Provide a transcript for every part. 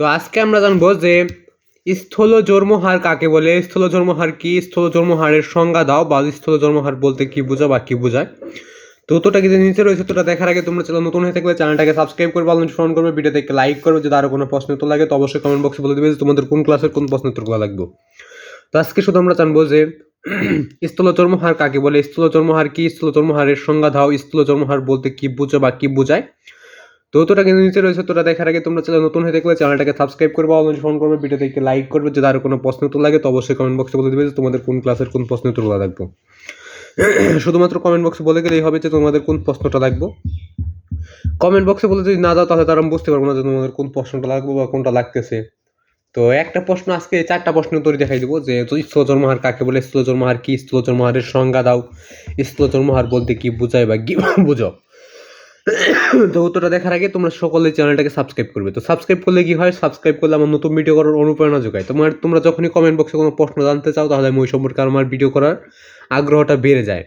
তো আজকে আমরা জানব যে স্থূল জন্মহার কাকে বলে? স্থূল জন্মহার কি? স্থূল জন্মহারের সংজ্ঞা দাও বা স্থূল জন্মহার বলতে কি বোঝা বা কি বোঝায়? তো তোটা কিন্তু নিচে রয়েছে তোটা দেখার আগে তোমরা চ্যানেল নতুন হয়ে থাকলে চ্যানেলটাকে সাবস্ক্রাইব করবে আলো ফোন করবে, ভিডিওতে একটা লাইক করবে, যদি আরও কোনো প্রশ্ন উত্তর লাগে তো অবশ্যই কমেন্ট বক্সে বলে দেবে যে তোমাদের কোন ক্লাসের কোন প্রশ্ন উত্তরগুলো লাগবে। তো আজকে শুধু আমরা জানব যে স্থূল জন্মহার কাকে বলে? স্থূল জন্মহার কি? স্থূল জন্মহারের সংজ্ঞা দাও স্থূল জন্মহার বলতে কি বোঝো বা কি বোঝায়? তো তোটা কিন্তু নিচে রয়েছে, তোরা দেখার আগে তোমরা চ্যানেল নতুন হয়ে থাকলে চ্যানেলটাকে সাবস্ক্রাইব করবে অনলাইন ফোন করবে ভিডিওতে একটি লাইক করবে, যদি আরও কোনো প্রশ্ন উত্তর লাগে তো অবশ্যই কমেন্ট বক্সে বলে দেবে যে তোমাদের কোন ক্লাসের কোন প্রশ্ন উত্তরগুলো লাগবে। শুধুমাত্র কমেন্ট বক্সে বলে গেলেই হবে যে তোমাদের কোন প্রশ্নটা লাগবে। কমেন্ট বক্সে বলে যদি না দাও তাহলে তারা বুঝতে পারব না যে তোমাদের কোন প্রশ্নটা লাগবে বা কোনটা লাগতেছে। তো একটা প্রশ্ন আজকে চারটা প্রশ্ন তৈরি দেখাই দেবো যে স্থূল জন্মহার কাকে বলে স্থূল জন্মহার কি স্থূল জন্মহারের সংজ্ঞা দাও। স্থূল জন্মহার বলতে কি বোঝায় বা কি বুঝো? তো উত্তরটা দেখার আগে তোমরা সকলে চ্যানেলটাকে সাবস্ক্রাইব করবে। তো সাবস্ক্রাইব করলে কি হয়? সাবস্ক্রাইব করলে আমার নতুন ভিডিও করার অনুপ্রেরণা যোগায়। তোমার, তোমরা যখনই কমেন্ট বক্সে কোনো প্রশ্ন জানতে চাও, তাহলে আমি ওই সম্পর্কে আমার ভিডিও করার আগ্রহটা বেড়ে যায়।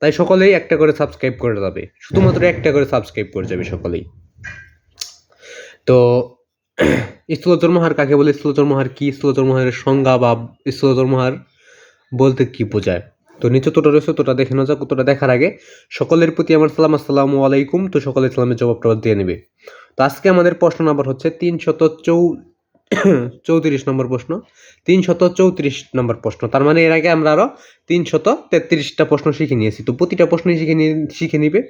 তাই সকলেই একটা করে সাবস্ক্রাইব করে যাবে। শুধুমাত্র একটা করে সাবস্ক্রাইব করে যাবে সকলেই। তো স্থূল জন্মহার কাকে বলে? স্থূল জন্মহার কি? স্থূল জন্মহারের সংজ্ঞা বা স্থূল জন্মহার বলতে কি বোঝায়? তো নিচে তোটা রয়েছে, তোটা দেখে নেওয়া যাক, তোটা দেখার আগে সকলের প্রতি আমার সালাম, আসসালামু আলাইকুম। তো সকলের সালামের জবাবটা দিয়ে নেবে। তো আজকে আমাদের প্রশ্ন নাম্বার হচ্ছে তিনশত চৌ চৌত্রিশ নম্বর প্রশ্ন। তিনশত চৌত্রিশ নম্বর প্রশ্ন। তার মানে এর আগে আমরা আরও তিনশত তেত্রিশটা প্রশ্ন শিখে নিয়েছি। তো প্রতিটা প্রশ্নই শিখে নিয়ে শিখে নিবে।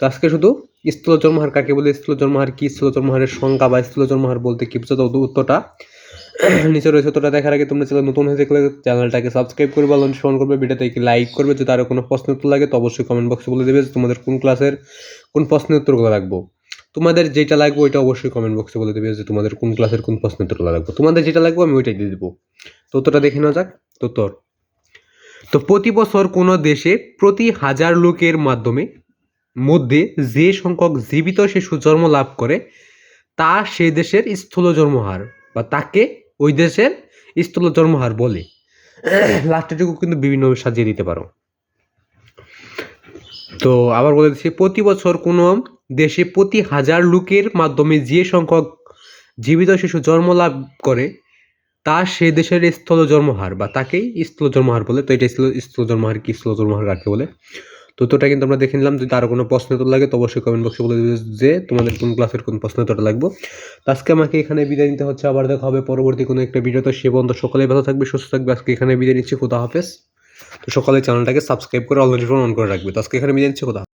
তো আজকে শুধু স্থূল জন্মহার কাকে বলে? স্থূল জন্মহার কি? স্থূল জন্মহারের সংখ্যা বা স্থূল জন্মহার বলতে কি বুঝতে উত্তরটা নিচে রয়েছে তোটা দেখার আগে তোমরা চ্যানেল নতুন হয়ে থাকলে চ্যানেলটাকে সাবস্ক্রাইব করবে বা ফোন করবে ভিডিওতে একটি লাইক করবে। যদি আরও কোনো প্রশ্ন উত্তর লাগে, তো অবশ্যই কমেন্ট বক্সে বলে দেবে যে তোমাদের কোন ক্লাসের কোন প্রশ্নের উত্তরগুলো লাগবে। তোমাদের যেটা লাগবে, ওইটা অবশ্যই কমেন্ট বক্সে বলে দেবে যে তোমাদের কোন ক্লাসের কোন প্রশ্ন উত্তরগুলো লাগবে। তোমাদের যেটা লাগবে, আমি ওইটাই দিয়ে দেবো। তো উত্তরটা দেখে নেওয়া যাক। তো তোর। তো প্রতি বছর কোনো দেশে প্রতি হাজার লোকের মাধ্যমে, মধ্যে যে সংখ্যক জীবিত শিশু জন্ম লাভ করে, তা সে দেশের স্থূল জন্মহার বা তাকে ওই দেশের স্থূল জন্মহার বলে। লাস্টেটুকু কিন্তু বিভিন্নভাবে সাজিয়ে দিতে পারো। তো আবার বলে দিচ্ছি, প্রতি বছর কোনো দেশে প্রতি হাজার লোকের মাধ্যমে যে সংখ্যক জীবিত শিশু জন্ম লাভ করে, তা সে দেশের স্থল জন্মহার বা তাকেই স্থল জন্মহার বলে। তো এটা স্থল জন্মহার কি? স্থল জন্মহার কাকে বলে? তো তোটা কিন্তু আমরা দেখে নিলাম। যদি আরও কোনো প্রশ্ন তো লাগে, তো অবশ্যই কমেন্ট বক্সে বলে দেবে যে তোমাদের কোন ক্লাসের কোন প্রশ্ন উত্তরটা লাগবে। তো আজকে আমাকে এখানে বিদায় নিতে হচ্ছে। আবার দেখা হবে পরবর্তী কোনো একটা ভিডিওতে সে বন্ধ সকালে ভালো থাকবে, সুস্থ থাকবে। আজকে এখানে বিদায় নিচ্ছি। কোথা হাফেজ। তো সকালে চ্যানেলটাকে সাবস্ক্রাইব করে অলরেডি অন করে রাখবে। তো আজকে এখানে বিদায় নিচ্ছি। কোথা